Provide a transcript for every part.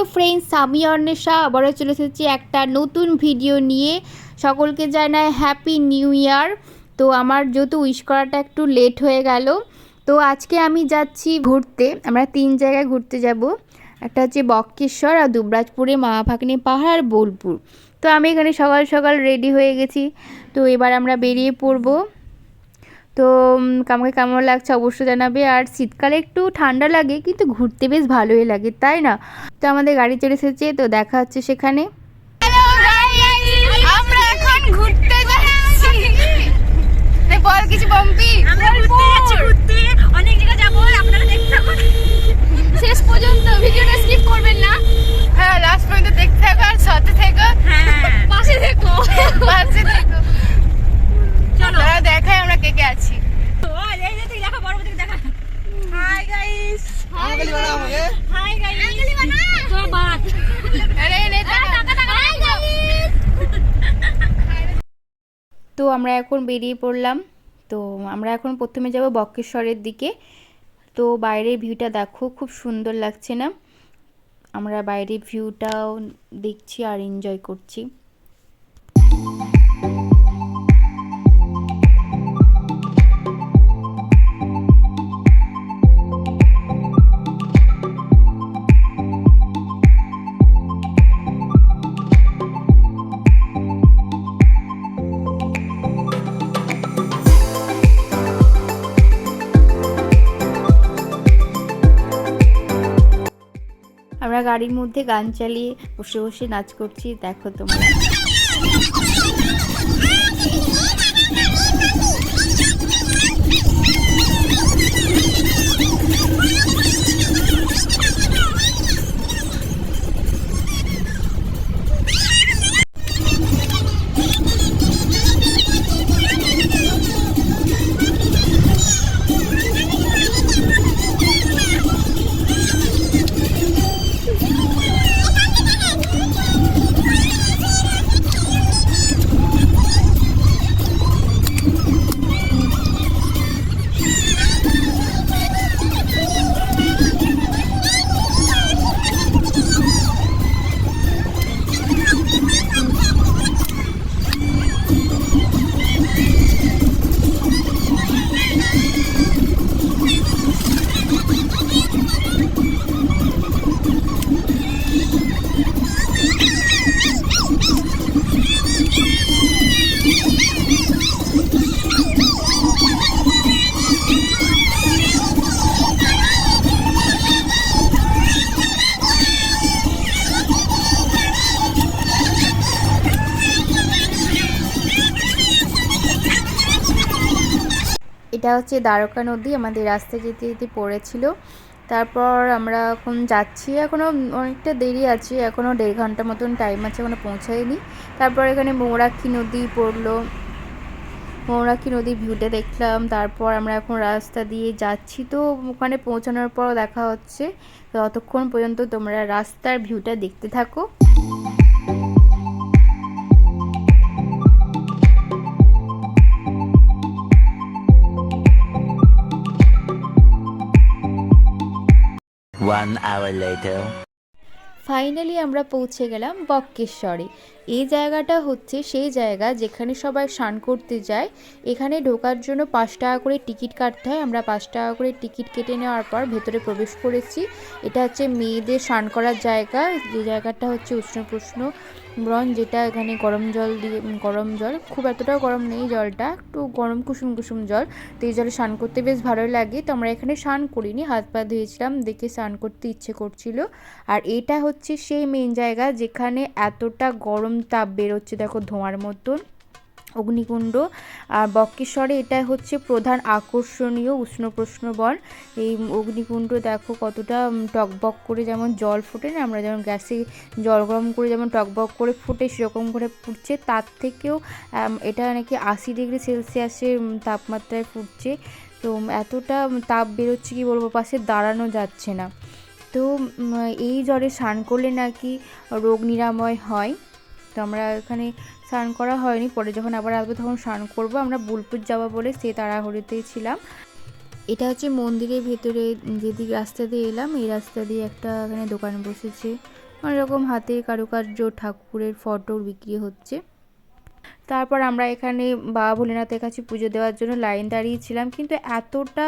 Hello friends আমি অন্বেষা আবারও চলে এসেছি একটা নতুন ভিডিও নিয়ে। সকলকে জানায় হ্যাপি নিউ ইয়ার তো আমার যেহেতু উইশ করাটা একটু লেট হয়ে গেল, তো আজকে আমি যাচ্ছি ঘুরতে। আমরা তিন জায়গায় ঘুরতে যাব। একটা হচ্ছে বক্রেশ্বর আর দুবরাজপুরে মা ভাগ্নে পাহাড় আর বোলপুর। তো আমি এখানে সকাল সকাল রেডি হয়ে গেছি। তো এবার আমরা বেরিয়ে পড়ব। তো আমাকে কেমন লাগছে অবশ্যই জানাবে। আর শীতকালে একটু ঠান্ডা লাগে, কিন্তু ঘুরতে বেশ ভালোই লাগে, তাই না? তো আমাদের গাড়ি চলে এসেছে, তো দেখা হচ্ছে সেখানে আমরা এখন ঘুরতে যাচ্ছি বল কিছু পম্পি আমরা ঘুরতে যাচ্ছি ঘুরতে অনেক জায়গা যাব আপনারা দেখতে থাকুন শেষ পর্যন্ত ভিডিওটা স্কিপ করবেন না হ্যাঁ লাস্ট পর্যন্ত দেখতে থাকো আর সাথে থেকো হ্যাঁ পাশে থেকো পাশে থেকো চলো তারা দেখায় আমরা কে কে আছি ও এই যে তুই দেখা বড় থেকে দেখা হাই গাইস হাই গাইস তো বাত আরে রে হাই গাইস তো আমরা এখন বেরিয়ে পড়লাম। তো আমরা এখন প্রথমে যাব বক্রেশ্বরের দিকে। তো বাইরের ভিউটা দেখো খুব সুন্দর লাগছে না। আমরা বাইরের ভিউটাও দেখছি আর এনজয় করছি। আমরা গাড়ির মধ্যে গান চালিয়ে বসে বসে নাচ করছি দেখো তোমরা। এটা হচ্ছে দ্বারকা নদী, আমাদের রাস্তায় যেতে যেতে পড়েছিল। তারপর আমরা এখন যাচ্ছি এখনও অনেকটা দেরি আছে এখনও দেড় ঘণ্টা মতন টাইম আছে এখনও পৌঁছায়নি। তারপর এখানে মৌরাক্ষী নদী পড়ল। মৌরাক্ষী নদীর ভিউটা দেখলাম, তারপর আমরা এখন রাস্তা দিয়ে যাচ্ছি। তো ওখানে পৌঁছানোর পর দেখা হচ্ছে, ততক্ষণ পর্যন্ত তোমরা রাস্তার ভিউটা দেখতে থাকো। One hour later. ফাইনালি আমরা পৌঁছে গেলাম বক্রেশ্বরে এই জায়গাটা হচ্ছে সেই জায়গা যেখানে সবাই স্নান করতে যায়। এখানে ঢোকার জন্য পাঁচ টাকা করে টিকিট কাটতে হয়। আমরা পাঁচ টাকা করে টিকিট কেটে নেওয়ার পর ভেতরে প্রবেশ করেছি। এটা হচ্ছে মেয়েদের স্নান করার জায়গা। যে জায়গাটা হচ্ছে উষ্ণ প্রশ্ন ব্রন যেটা এখানে গরম জল দিয়ে গরম জল। খুব এতটাও গরম নেই জলটা, একটু গরম কুসুম কুসুম জল। তো এই জলে স্নান করতে বেশ ভালো লাগে। তো আমরা এখানে স্নান করিনি, হাত পা ধুয়েছিলাম, দেখে স্নান করতে ইচ্ছে করছিল। আর এটা হচ্ছে সেই মেন জায়গা যেখানে এতটা গরম তাপ বেরোচ্ছে, দেখো ধোঁয়ার মতন। অগ্নিকুণ্ড, আর বক্রেশ্বরে এটা হচ্ছে প্রধান আকর্ষণীয় উষ্ণ প্রশ্ন বন এই অগ্নিকুণ্ড দেখো কতটা টকবক করে যেমন জল ফোটে না, আমরা যেমন গ্যাসে জল গরম করে যেমন টকবক করে ফুটে সেরকম করে ফুটছে, তার থেকেও এটা নাকি আশি ডিগ্রি সেলসিয়াসের তাপমাত্রায় ফুটছে। তো এতটা তাপ বেরোচ্ছে কি বলব, পাশে দাঁড়ানো যাচ্ছে না। তো এই জ্বরে স্নান করলে নাকি রোগ নিরাময় হয়। তো আমরা এখানে স্নান করা হয়নি। পরে যখন আবার আসব তখন স্নান করব। আমরা বোলপুর যাব বলে সে তাড়াহুড়িতেই ছিলাম। এটা হচ্ছে মন্দিরের ভেতরে যেদিক রাস্তা দিয়ে এলাম, এই রাস্তা দিয়ে একটা এখানে দোকান বসেছে। অনেক রকম হাতের কারুকার্য, ঠাকুরের ফটো বিক্রি হচ্ছে। তারপর আমরা এখানে বাবা ভোলেনাথের কাছে পুজো দেওয়ার জন্য লাইন দাঁড়িয়েছিলাম, কিন্তু এতটা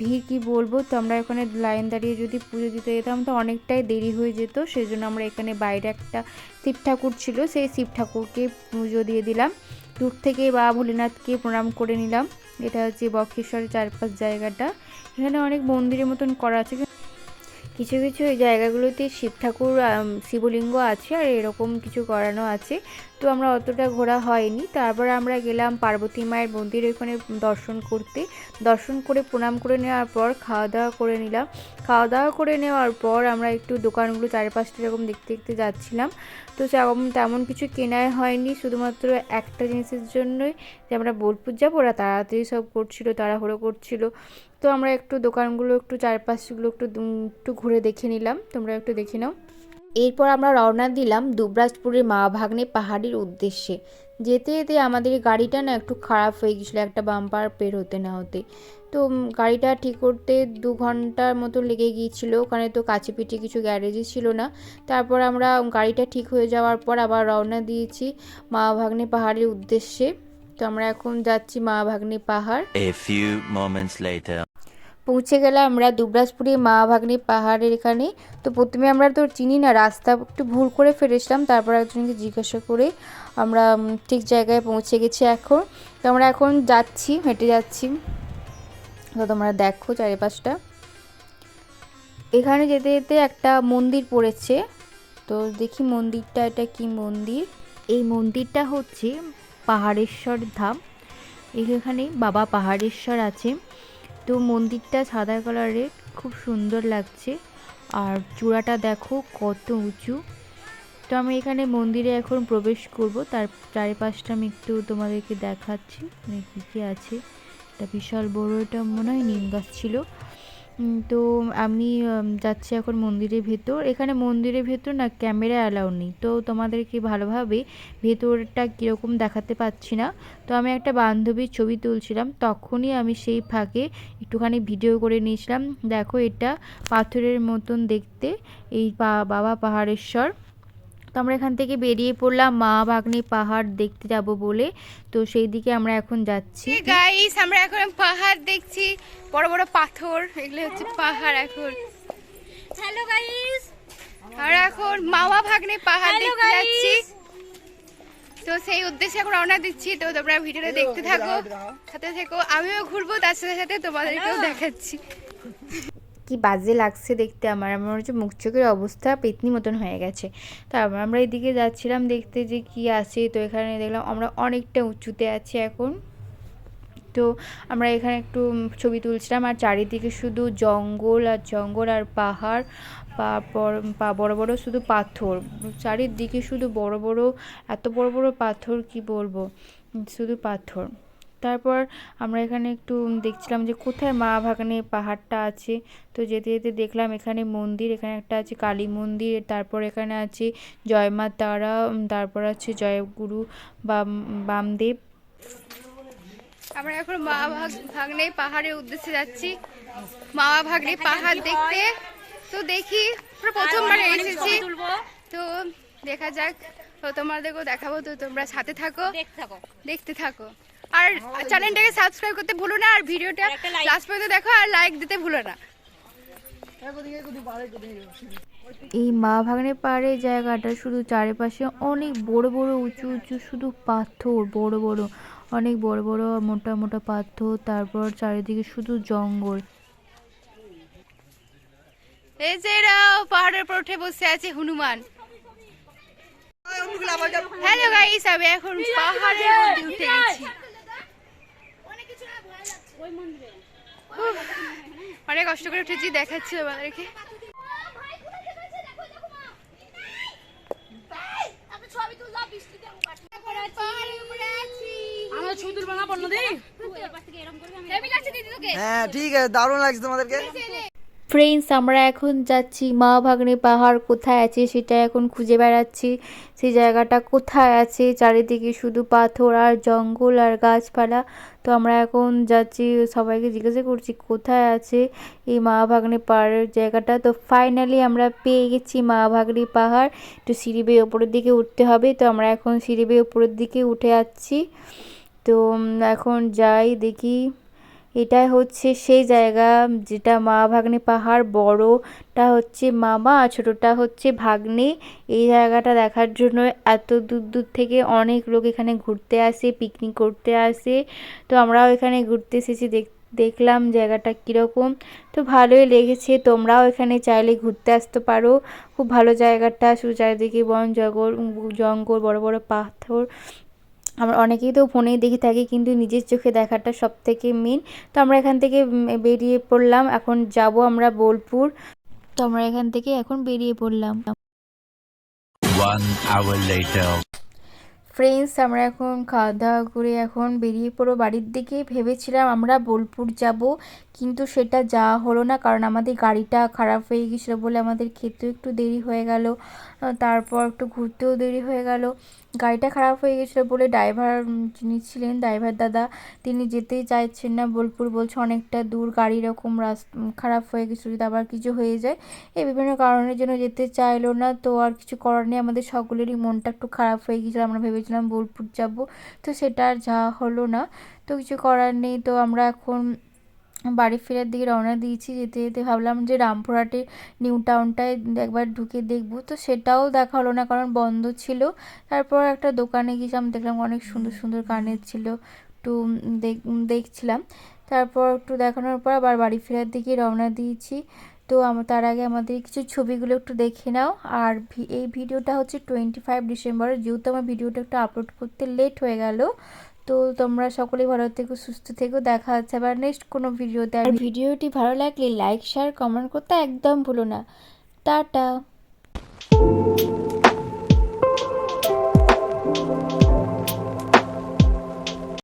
ভিড় কি বলব? তো আমরা এখানে লাইন দাঁড়িয়ে যদি পুজো দিতে যেতাম তো অনেকটাই দেরি হয়ে যেত সেই জন্য আমরা এখানে বাইরে একটা শিব ঠাকুর ছিল, সেই শিব ঠাকুরকে পুজো দিয়ে দিলাম। দূর থেকে বাবা ভোলেনাথকে প্রণাম করে নিলাম। এটা হচ্ছে বক্ষেশ্বরের চারপাশ জায়গাটা। এখানে অনেক মন্দিরের মতন করা আছে। কিছু কিছু জায়গাগুলোতে শিব ঠাকুর শিবলিঙ্গ আছে আর এরকম কিছু করানো আছে। তো আমরা অতটা ঘোরা হয়নি। তারপর আমরা গেলাম পার্বতী মায়ের মন্দির ওখানে দর্শন করতে। দর্শন করে, প্রণাম করে নেওয়ার পর খাওয়া দাওয়া করে নিলাম। খাওয়া দাওয়া করে নেওয়ার পর আমরা একটু দোকানগুলো চারপাশটা এরকম দেখতে দেখতে যাচ্ছিলাম। তো তেমন কিছু কেনাই হয়নি। শুধুমাত্র একটা জিনিসের জন্যই যে আমরা বোলপুর যাব, ওরা তাড়াতাড়ি সব করছিল, তাড়াহুড়ো করছিল। তো আমরা একটু দোকানগুলো, একটু চারপাশগুলো একটু একটু ঘুরে দেখে নিলাম। তোমরা একটু দেখে নাও। এরপর আমরা রওনা দিলাম দুবরাজপুরের মা ভাগ্নে পাহাড়ির উদ্দেশ্যে। যেতে যেতে আমাদের গাড়িটা না একটু খারাপ হয়ে গেছিল, একটা বাম্পার পের হতে না হতে। তো গাড়িটা ঠিক করতে দু ঘণ্টার মতো লেগে গিয়েছিল, ওখানে তো কাছে পিঠে কিছু গ্যারেজই ছিল না। তারপর আমরা গাড়িটা ঠিক হয়ে যাওয়ার পর আবার রওনা দিয়েছি মা ভাগ্নে পাহাড়ের উদ্দেশ্যে। তো আমরা এখন যাচ্ছি মা ভাগ্নে পাহাড়। পৌঁছে গেলাম আমরা দুবরাজপুরে মা ভাগ্নে পাহাড়ের এখানে। তো প্রথমে আমরা তো চিনি না, রাস্তা একটু ভুল করে ফেলেছিলাম, তারপর একজনকে জিজ্ঞাসা করে আমরা ঠিক জায়গায় পৌঁছে গেছি এখন। তো আমরা এখন যাচ্ছি, হেঁটে যাচ্ছি। তো তোমরা দেখো চারিপাশটা। এখানে যেতে যেতে একটা মন্দির পড়েছে। তো দেখি মন্দিরটা, এটা কি মন্দির? এই মন্দিরটা হচ্ছে পাহাড়েশ্বর ধাম। এখানে বাবা পাহাড়েশ্বর আছে। তো মন্দিরটা সাদা কালারের, খুব সুন্দর লাগছে। আর চূড়াটা দেখো কত উঁচু। তো আমি এখানে মন্দিরে এখন প্রবেশ করব। তার চারিপাশটা আমি একটু তোমাদেরকে দেখাচ্ছি। মানে কী কী আছে। এটা বিশাল বড়, এটা মনে হয় নিম গাছ ছিল। তো আমি যাচ্ছি এখন মন্দিরের ভেতর। এখানে মন্দিরের ভেতর না ক্যামেরা অ্যালাউ নেই। তো তোমাদেরকে ভালোভাবে ভেতরটা কীরকম দেখাতে পাচ্ছি না। তো আমি একটা বান্ধবীর ছবি তুলছিলাম। তখনই আমি সেই ফাঁকে একটুখানি ভিডিও করে নিয়েছিলাম। দেখো এটা পাথরের মতন দেখতে। এই বাবা পাহাড়েশ্বর। তো আমরা এখান থেকে বেরিয়ে পড়লাম মা বাগনি পাহাড় দেখতে যাব বলে। তো সেই দিকে আমরা এখন যাচ্ছি। গাইস আমরা এখন পাহাড় দেখছি। বড় বড় পাথর এগুলো হচ্ছে পাহাড় এখন। হ্যালো গাইস আমরা এখন মামা ভাগ্নে পাহাড় দেখতে. যাচ্ছি। তো সেই উদ্দেশ্যে এখন রওনা দিচ্ছি। তো তোমরা ভিডিওটা দেখতে থাকো সাথে থেকো। আমিও ঘুরবো তার সাথে সাথে তোমাদেরকেও দেখাচ্ছি। কি বাজে লাগছে দেখতে আমার। আমার হচ্ছে মুখ চোখের অবস্থা পেতনি মতন হয়ে গেছে। তারপর আমরা এদিকে যাচ্ছিলাম দেখতে যে কি আছে। তো এখানে দেখলাম আমরা অনেকটা উঁচুতে আছি এখন। তো আমরা এখানে একটু ছবি তুলছিলাম আর চারিদিকে শুধু জঙ্গল আর জঙ্গল আর পাহাড় পা- বড় বড় শুধু পাথর। চারিদিকে শুধু বড় বড়, এত বড় বড় পাথর কি বলব? শুধু পাথর। তারপর আমরা এখানে একটু দেখছিলাম যে কোথায় মা ভাগানে পাহাড়টা আছে। তো যেতে যেতে দেখলাম এখানে মন্দির এখানে একটা আছে কালী মন্দির তারপর এখানে আছে জয় মা তারা তারপর আছে জয়গুরু বাম বামদেব। আমরা এখন মা ভাগ- ভাগ্নে পাহাড়ের উদ্দেশ্যে যাচ্ছি। মা ভাগ্নে পাহাড় দেখতে। তো দেখি প্রথমবার এসেছি। তো দেখা যাক তো তোমাদেরকেও দেখাবো। তো তোমরা সাথে থাকো। দেখতে থাকো। আর চ্যানেলটাকে সাবস্ক্রাইব করতে ভুলো না আর ভিডিওটা। লাস্ট পর্যন্ত দেখো আর লাইক দিতে ভুলো না। এই মা ভাগ্নে পাহাড়ের জায়গাটা শুধু চারিপাশে অনেক বড় বড় উঁচু উঁচু শুধু পাথর বড় বড় অনেক বড় বড় মোটা মোটা পাথর তারপর চারিদিকে শুধু জঙ্গল। এই যে পাহাড়ের উপর উঠে বসে আছে হনুমান। হ্যালো গাইস আমি এখন পাহাড়ের মধ্যে উঠে গেছি। অনেক কষ্ট করে উঠেছি দেখাচ্ছি আমাদেরকে হ্যাঁ ঠিক আছে দারুণ লাগছে তোমাদেরকে। ফ্রেন্ডস আমরা এখন যাচ্ছি মা ভাগ্নে পাহাড় কোথায় আছে সেটা এখন খুঁজে বেড়াচ্ছি। সেই জায়গাটা কোথায় আছে? চারিদিকে শুধু পাথর আর জঙ্গল আর গাছপালা। তো আমরা এখন যাচ্ছি, সবাইকে জিজ্ঞাসা করছি কোথায় আছে এই মা ভাগ্নে পাহাড়ের জায়গাটা। তো ফাইনালি আমরা পেয়ে গেছি মা ভাগ্নে পাহাড়। তো সিঁড়ি বেয়ে ওপরের দিকে উঠতে হবে। তো আমরা এখন সিঁড়ি বেয়ে ওপরের দিকে উঠে যাচ্ছি। তো এখন যাই দেখি। এটাই হচ্ছে সেই জায়গা যেটা মা ভাগ্নে পাহাড় বড়টা হচ্ছে মামা আর ছোটোটা হচ্ছে ভাগ্নে। এই জায়গাটা দেখার জন্য এত দূর দূর থেকে অনেক লোক এখানে ঘুরতে আসে পিকনিক করতে আসে। তো আমরাও এখানে ঘুরতে এসেছি, দেখ, দেখলাম জায়গাটা কীরকম। তো ভালোই লেগেছে, তোমরাও এখানে চাইলে ঘুরতে আসতে পারো। খুব ভালো জায়গাটা, শুধু চারিদিকে বন জঙ্গল জঙ্গল, বড় বড় পাথর। আমরা অনেকেই তো ফোনেই দেখে থাকি কিন্তু নিজের চোখে দেখাটা সব থেকে মেন তো আমরা এখান থেকে বেরিয়ে পড়লাম। এখন যাব আমরা বোলপুর। তো আমরা এখান থেকে এখন বেরিয়ে পড়লাম. ফ্রেন্ডস আমরা এখন খাওয়া দাওয়া করে এখন বেরিয়ে পড়ো বাড়ির দিকে ভেবেছিলাম আমরা বোলপুর যাব কিন্তু সেটা যাওয়া হলো না কারণ আমাদের গাড়িটা খারাপ হয়ে গেছিল বলে আমাদের খেতেও একটু দেরি হয়ে গেল। তারপর একটু ঘুরতেও দেরি হয়ে গেল। গাড়িটা খারাপ হয়ে গেছিল বলে ড্রাইভার যিনি ছিলেন ড্রাইভার দাদা, তিনি যেতেই চাইছেন না। বোলপুর বলছে অনেকটা দূর, গাড়ি এরকম রাস্তা খারাপ হয়ে গেছিল যদি আবার কিছু হয়ে যায়। এই বিভিন্ন কারণের জন্য যেতে চাইলো না, তো আর কিছু করার নেই। আমাদের সকলেরই মনটা একটু খারাপ হয়ে গেছিল, আমরা ভেবেছিলাম বোলপুর যাব। তো সেটা আর যাওয়া হলো না। তো কিছু করার নেই, তো আমরা এখন বাড়ি ফেরার দিকে রওনা দিয়েছি, যেতে যেতে ভাবলাম যে রামপুরহাটে নিউ টাউনটায় একবার ঢুকে দেখব। তো সেটাও দেখা হলো না, কারণ বন্ধ ছিল। তারপর একটা দোকানে গিয়েছিলাম, দেখলাম অনেক সুন্দর সুন্দর কানের ছিল, একটু দেখ- দেখছিলাম। তারপর একটু দেখানোর পর আবার বাড়ি ফেরার দিকে রওনা দিয়েছি। তো আম- তার আগে আমাদের কিছু ছবিগুলো একটু দেখে নাও। আর এই ভিডিওটা হচ্ছে টোয়েন্টি ফাইভ ডিসেম্বরে যেহেতু আমার ভিডিওটা একটু আপলোড করতে লেট হয়ে গেল তো তোমরা সকলেই ভালো থেকো, সুস্থ থেকো, দেখা হচ্ছে আবার নেক্সট কোনো ভিডিওতে আর ভিডিওটি ভালো লাগলে লাইক শেয়ার কমেন্ট করতে একদম ভুলো না। টাটা।